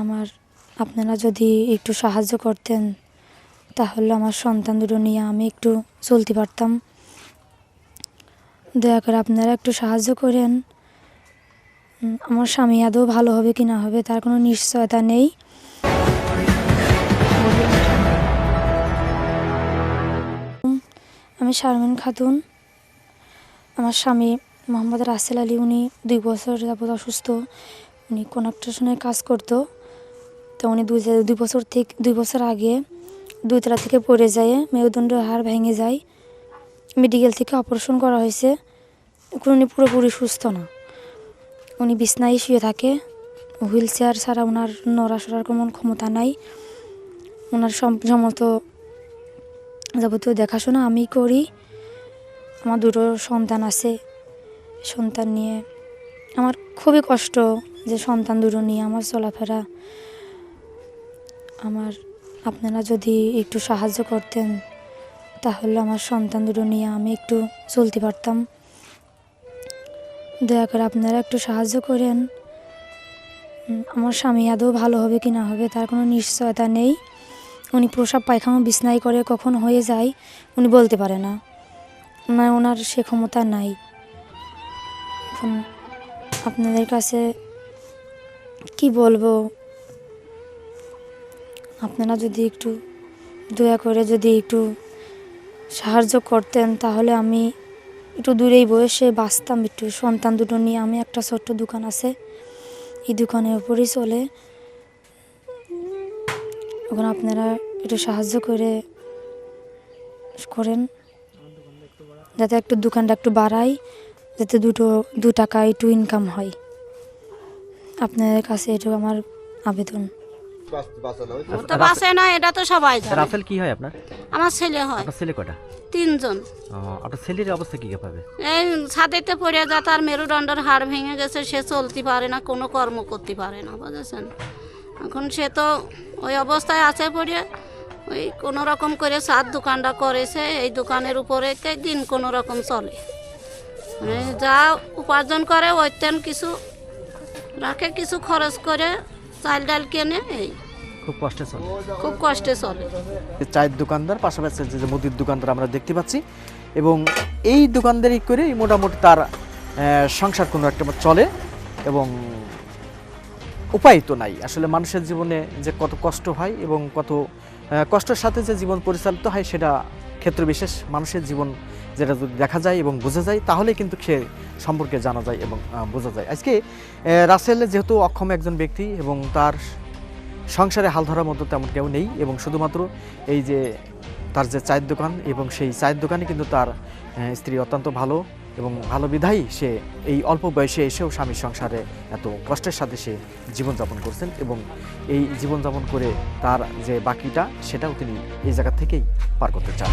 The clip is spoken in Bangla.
আমার, আপনারা যদি একটু সাহায্য করতেন, তাহলে আমার সন্তান দুটো নিয়ে আমি একটু চলতে পারতাম। দয়া করে আপনারা একটু সাহায্য করেন। আমার স্বামী আদৌ ভালো হবে কি না হবে, তার কোনো নিশ্চয়তা নেই। আমি শারমিন খাতুন। আমার স্বামী মোহাম্মদ রাসেল আলী, উনি দুই বছর যাবত অসুস্থ। উনি কনস্ট্রাকশনে কাজ করতো। তো উনি দুই দুই বছর থেকে দুই বছর আগে দুইতলা থেকে পড়ে যায়, মেরুদণ্ডের হাড় ভেঙে যায়। মেডিকেল থেকে অপারেশন করা হয়েছে। এখন উনি পুরোপুরি সুস্থ না। উনি বিছনায় শুয়ে থাকে। হুইল চেয়ার ছাড়া ওনার নড়া নড়াচড়ার কোনো ক্ষমতা নাই। ওনার সম- সমস্ত যাবতীয় দেখাশোনা আমি করি। আমার দুটো সন্তান আছে। সন্তান নিয়ে আমার খুবই কষ্ট যে সন্তান দুটো নিয়ে আমার চলাফেরা। আমার, আপনারা যদি একটু সাহায্য করতেন, তাহলে আমার সন্তান দুটো নিয়ে আমি একটু চলতে পারতাম। দয়া করে আপনারা একটু সাহায্য করেন। আমার স্বামী আদৌ ভালো হবে কি না হবে, তার কোনো নিশ্চয়তা নেই। উনি প্রসাব পায়খানা বিছনাই করে কখন হয়ে যায়, উনি বলতে পারে না। না, ওনার সে ক্ষমতা নাই। আপনাদের কাছে কি বলব? আপনারা যদি একটু দয়া করে যদি একটু সাহায্য করতেন, তাহলে আমি একটু দূরেই বয়সে বাঁচতাম একটু। সন্তান দুটো নিয়ে আমি একটা ছোট্ট দোকান আছে, এই দোকানের উপরেই চলে। এখন আপনারা একটু সাহায্য করে করেন, যাতে একটু দোকানটা একটু বাড়াই, যাতে দুটো, দু টাকা একটু ইনকাম হয়। আপনাদের কাছে এটুকু আমার আবেদন। তো বাসে না এটা তো সবাই জানে। রাফেল কি হয় আপনার? আমার ছেলে হয়। আপনার ছেলে কটা? তিনজন। আপনার ছেলের অবস্থা কি পাবে এই ছাদেতে পড়ে যা তার মেরুদণ্ডের হাড় ভেঙে গেছে সে চলতে পারে না কোনো কর্ম করতে পারে না বুঝেছেন? এখন সে তো ওই অবস্থায় আছে পড়ে ওই কোনো রকম করে সাত দোকানটা করেছে এই দোকানের উপরে দিন কোনো রকম চলে। মানে যা উপার্জন করে ওইতেন কিছু রাখে কিছু খরচ করে চাল ডাল কেনে এই খুব কষ্টে চলে। খুব কষ্টে চলে। চায়ের দোকানদার পাশাপাশি যে যে মুদির দোকানদার আমরা দেখতে পাচ্ছি এবং এই দোকানদারি করে মোটামুটি তার সংসার কোনো একটা চলে এবং উপায় তো নাই। আসলে মানুষের জীবনে যে কত কষ্ট হয় এবং কত কষ্টের সাথে যে জীবন পরিচালিত হয় সেটা ক্ষেত্র বিশেষ মানুষের জীবন যেটা যদি দেখা যায় এবং বোঝা যায় তাহলে কিন্তু সে সম্পর্কে জানা যায় এবং বোঝা যায়। আজকে রাসেল যেহেতু অক্ষম একজন ব্যক্তি এবং তার সংসারে হাল ধরার মতো তেমন কেউ নেই এবং শুধুমাত্র এই যে তার যে চায়ের দোকান এবং সেই চায়ের দোকানে কিন্তু তার স্ত্রী অত্যন্ত ভালো। এবং ভালো বিধায়ী, সে এই অল্প বয়সে এসেও স্বামীর সংসারে এত কষ্টের সাথে সে জীবনযাপন করছেন এবং এই জীবনযাপন করে তার যে বাকিটা, সেটাও তিনি এই জায়গা থেকেই পার করতে চান।